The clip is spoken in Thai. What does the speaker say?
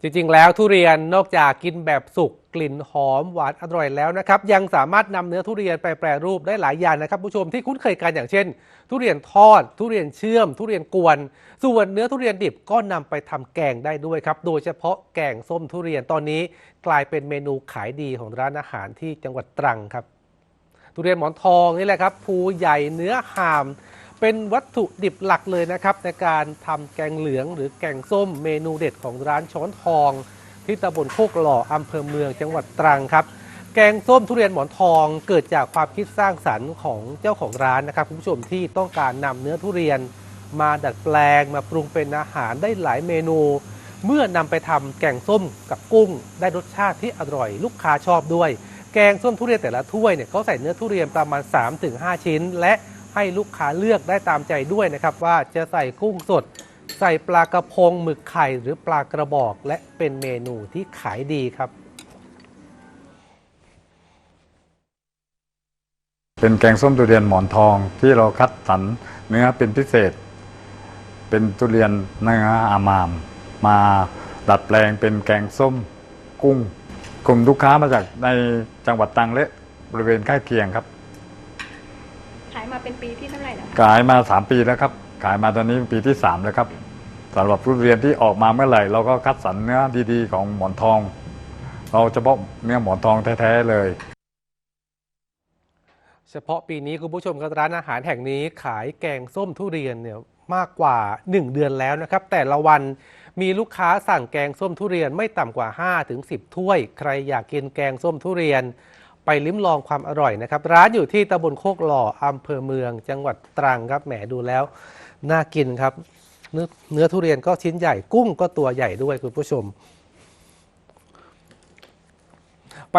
จริงๆ แล้วทุเรียนนอกจากกินแบบสุกกลิ่นหอมหวานอร่อยแล้วนะครับ ยังสามารถนำเนื้อทุเรียนไปแปรรูปได้หลายอย่างนะครับผู้ชมที่คุ้นเคยกันอย่างเช่น ทุเรียนทอด ทุเรียนเชื่อม ทุเรียนกวน ส่วนเนื้อทุเรียนดิบก็นำไปทำแกงได้ด้วยครับ โดยเฉพาะแกงส้มทุเรียนตอนนี้ กลายเป็นเมนูขายดีของร้านอาหารที่จังหวัดตรังครับ ทุเรียนหมอนทองนี่แหละครับภูใหญ่เนื้อหาม เป็นวัตถุดิบหลักเลยนะครับ ในการทำแกงเหลืองหรือแกงส้มเมนูเด็ดของร้านช้อนทอง ที่ตำบลโคกหล่ออำเภอเมืองจังหวัดตรังครับ แกงส้มทุเรียนหมอนทองเกิดจากความคิดสร้างสรรค์ของเจ้าของร้านนะครับคุณผู้ชมที่ต้องการนำเนื้อทุเรียน มาดัดแปลงมาปรุงเป็นอาหารได้หลายเมนู เมื่อนำไปทำแกงส้มกับกุ้ง ได้รสชาติที่อร่อย ลูกค้าชอบด้วย แกงส้มทุเรียนแต่ละถ้วยเนี่ยเขาใส่เนื้อทุเรียนประมาณ 3-5 ชิ้น และ ให้ลูกค้าเลือกได้ตามใจด้วยนะครับ ว่าจะใส่กุ้งสด ใส่ปลากระพงหมึกไข่หรือปลากระบอก และเป็นเมนูที่ขายดีครับ เป็นแกงส้มทุเรียนหมอนทองที่เราคัดสรรเนื้อเป็นพิเศษ เป็นทุเรียนเนื้ออามาม มาดัดแปลงเป็นแกงส้มกุ้งกลุ่มลูกค้ามาจากในจังหวัดตรังและบริเวณใกล้เคียงครับ เป็นปีที่เท่าไหร่แล้วคะขายมา3ปีแล้วครับ ขายมาตอนนี้เป็นปีที่3แล้วครับสำหรับทุเรียนที่ออกมาเมื่อไหร่ เราก็คัดสรรเนื้อดีๆ ของหมอนทอง เราเฉพาะเนื้อหมอนทองแท้ๆเลย เฉพาะปีนี้คุณผู้ชมครับร้านอาหารแห่งนี้ขายแกงส้มทุเรียนเนี่ยมากกว่า 1 เดือนแล้วนะครับ แต่ละวันมีลูกค้าสั่งแกงส้มทุเรียนไม่ต่ำกว่า5ถึง10 ถ้วย ใครอยากกินแกงส้มทุเรียน ไปลิ้มลองความอร่อยนะครับ ร้านอยู่ที่ตำบลโคกหล่ออำเภอเมือง จังหวัดตรังครับแหมดูแล้ว น่ากินครับ เนื้อเนื้อทุเรียนก็ชิ้นใหญ่กุ้งก็ตัวใหญ่ด้วยคุณผู้ชม ไป